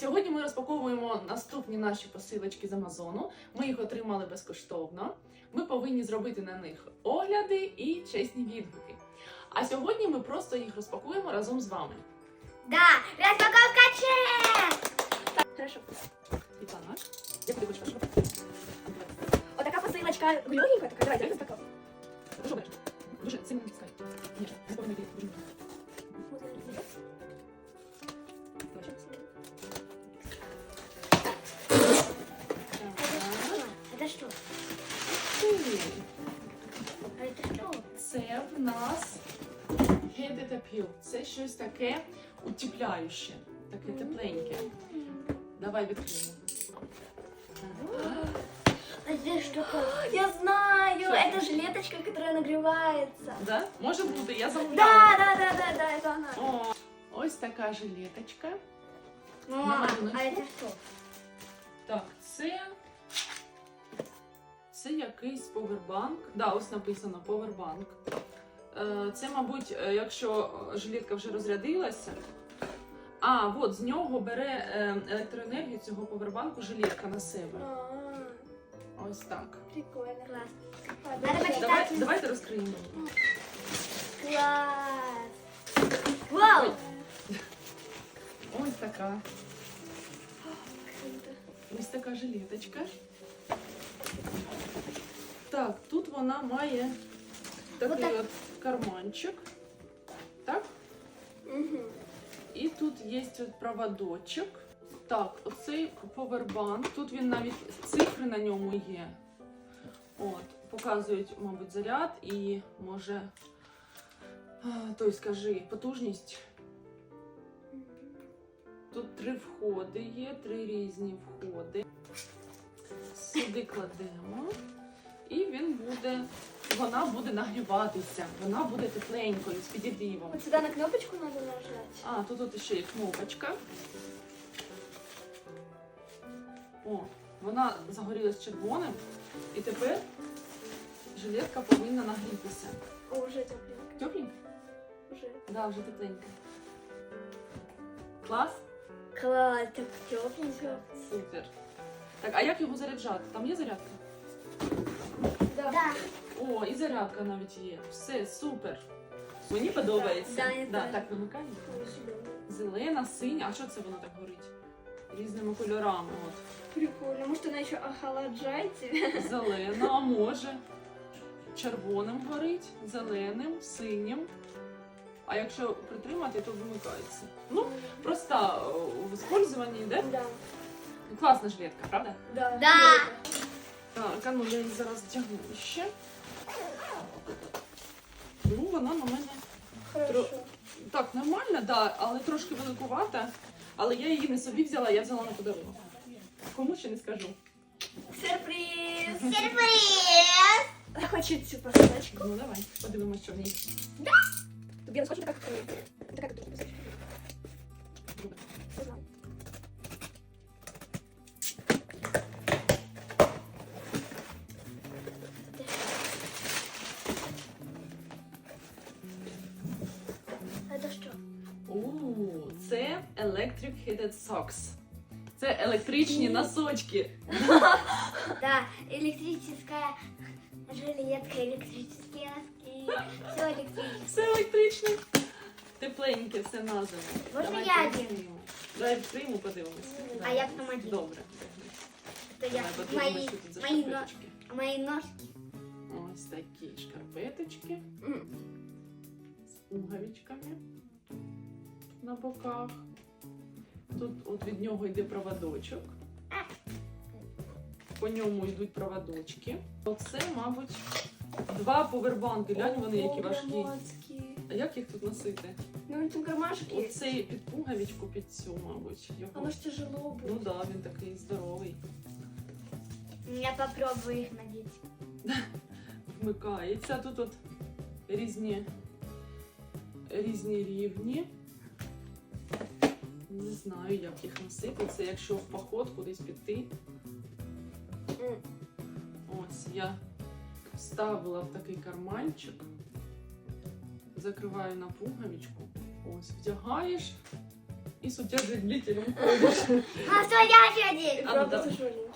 Сьогодні ми розпаковуємо наступні наші посилочки з Амазону. Ми їх отримали безкоштовно. Ми повинні зробити на них огляди і чесні відгуки. А сьогодні ми просто їх розпакуємо разом з вами. Да, распаковка чек! Хорошо. Світлана, як ти хочеш першу? Вот такая посылочка легенькая Це в нас Appeal. Це щось таке утепляюще, таке тепленьке. Давай відкриємо. А здесь что? Я знаю, Что это жилеточка, которая нагревается. Да? Може бути, я замовляла. Да, да, да, да, да, это она. О, ось така жилеточка. Мама, малюночку. а это что? Так, це. Якийсь повербанк. Да, ось написано повербанк. Е, Це, мабуть, е, якщо е, жилетка вже розрядилася. А, от з нього бере електроенергію цього повербанку жилетка на себе. Ось так. Прикольно. Классно. Надо давайте розкриємо. Класс. Вау. Ось така. Ось така жилеточка. Так, тут вона має такий от карманчик. Так? Мгм. І тут є от проводочок. Так, оцей повербанк. Тут він навіть цифри на ньому є. От, показують, мабуть, заряд і може. Той скажи, потужність. Тут три входи є, три різні входи. Сюди кладемо. І він буде. Вона буде нагріватися, вона буде тепленькою з підігрівом. Вот сюда на кнопочку надо нажать. А, тут от ще є кнопочка. О, вона загорілась червоним. І тепер жилетка повинна нагрітися. О, уже тепленько. Тепленька? Уже. Да, вже тепленька. Клас? Класс, так тепленько. Супер. Так, а як його заряджати? Там є зарядка? Да. да. О, і зарядка навіть є. Все, супер. Мені подобається. Да, я да, теж. так, вимикаємо. Зелена, синя. А що це воно так горить? Різними кольорами. От. Прикольно. Может, она еще охлаждает тебя? Зелена, а може. Червоним горить, зеленим, синім. А якщо притримати, то вимикається. Ну, проста о, в використанні, да? Да. Класна жилетка, правда? Да. Да. Так, а ну я її зараз вдягну ще. Ну, вона на мене Хорошо. так нормальна, да, але трошки великувата. Але я її не собі взяла, я взяла на подарунок. Кому ще не скажу. Сюрприз! Сюрприз! Я хочу цю посылочку. Ну давай, подивимось, що в ній. Тут я скотч так открою. Такая как У, це Electric Heated Socks. Це електричні носочки. Да, электрическая жилетка, электрические носки, все электрическое. Все електричне. Тепленьке, все назове. Можна Давай я відкриємо. Давай відкриємо, подивимося. А Давай. як там один? Добре. Это я. Давай подивимось, Мои, що тут за мои, но- шкарпеточки. мои ножки. Ось такі шкарпеточки М. з пуговичками на боках. Тут от від нього йде проводочок. По ньому йдуть проводочки. Оце, мабуть, два повербанки. Глянь, вони які важкі. А як їх тут носити? Ну, там кармашки. Оцей під пуговичку під цю, мабуть. Його. Оно ж тяжело будет. Ну так, да, він такий здоровий. Я попробую их надеть. Вмикається. Тут от різні, різні рівні. Не знаю, як їх носити. Це якщо в поход кудись піти. Ось я вставила в такий карманчик, закриваю на пуговичку, ось вдягаєш и с утяжелителем ходишь. А что я же А, ну тяжеленький.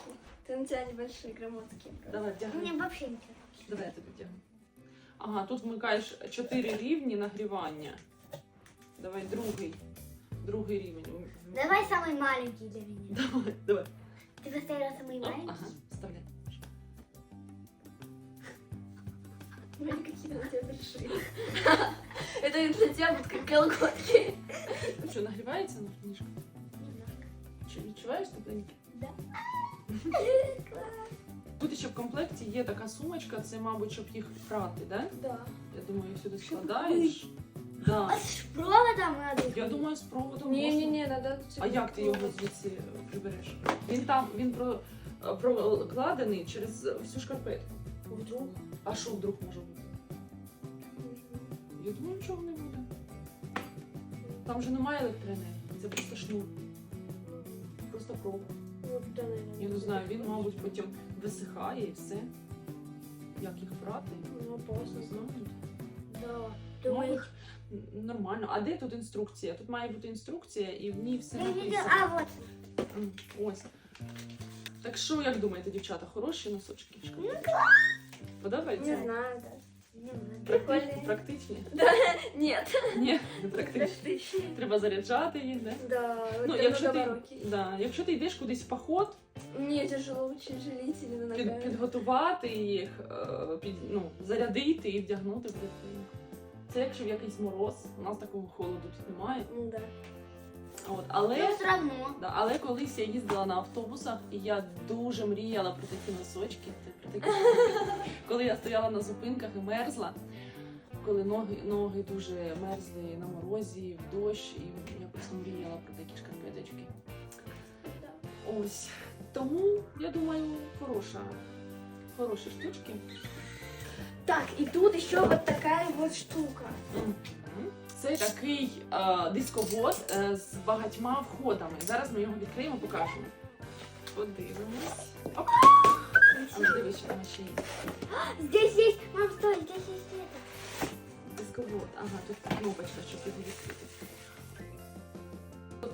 Ты на тебя небольшие громоздкие. Давай, вдягай. Мне вообще не нравится. Давай я тобі вдягну. Ага, тут вмикаєш 4 рівні нагрівання. Давай другий. Другий рівень. Давай самый маленький для меня. Давай, давай. Ты поставила самый Оп, маленький? Ага, вставляй. Блин, какие на тебя большие. Это не для тебя будут как колготки. Ну що, нагрівається на книжка? Немножко. Чи відчуваєш тепленьке? Да. Тут ще в комплекті є така сумочка, це, мабуть, щоб їх прати, да? Да. Я думаю, їх сюди Щоб складаєш. Да. А с проводом надо? Я думаю, з проводом можна. Не-не-не, надо... А як ти його звідси прибереш? Він там, він про, прокладений через всю шкарпетку. Вдруг? А що вдруг може бути? Я думаю, нічого не буде. Там же немає електроенергії, це просто шнур, просто провод. Я не знаю, він, мабуть, потім висихає і все. Як їх брати? Ну, опасно. Не знаю. Да. Мабуть, н- нормально. А де тут інструкція? Тут має бути інструкція, і в ній все написано. Ось. Так що, як думаєте, дівчата, хороші носочки? Подобається? не знаю, знаю. Практичні? Прикольні. Практичні? Нет. Ні, не практичні. Треба заряджати їх, да? Да, Ну, якщо ти, да, якщо ти йдеш кудись в поход, Мне тяжело на під, підготувати їх, е, під, ну, зарядити і вдягнути буде приємно. Це якщо в якийсь мороз, у нас такого холоду тут немає. Ну да. От, але, все да, але колись я їздила на автобусах, і я дуже мріяла про такі носочки. Про такі штуки. коли я стояла на зупинках і мерзла, коли ноги, ноги дуже мерзли на морозі, в дощ, і я просто мріяла про такі шкарпеточки. Ось. Тому я думаю, хороша. Хороші штучки. Так, и тут еще вот такая вот штука. Це такий е, дисковод е, з багатьма входами. Зараз ми його відкриємо, покажемо. Подивимось. Оп. А ну, дивись, що там ще є. Здесь есть, мам, стой, здесь есть это. Дисковод. Ага, тут кнопочка, щоб його відкрити. Тут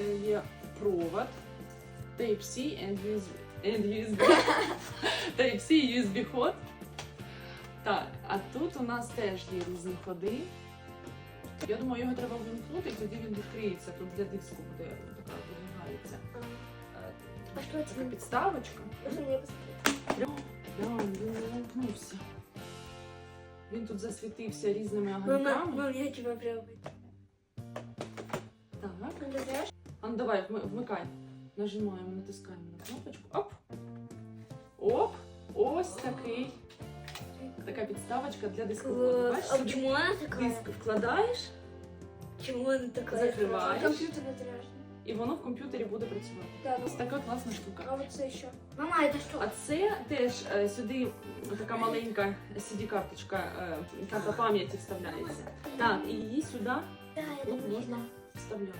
е, є провод. Type-C and USB. And USB. Type-C USB ход. Так, а тут у нас теж є різні ходи. Я думаю, його треба вимкнути, і тоді він відкриється. Тут для диску буде така вимагається. А что Така підставочка. Він не вимкнувся. Він тут засвітився різними огоньками. я тебя пробую. Так. Ну. А ну давай, вмикай. Нажимаємо, натискаємо на кнопочку. Оп. Оп. Ось такий Така підставочка для дисководу. Бачиш, А сюди почему она такая? диск вкладаєш, Почему она такая? Закрываешь. Компьютер заряжен. і воно в комп'ютері буде працювати. Да, Ось така класна штука. а вот это еще. Мама, это что? А це теж е, сюди така маленька CD-карточка, е, карта пам'яті вставляється. Так, і її сюди Да, я ну, думаю, можна вставляти.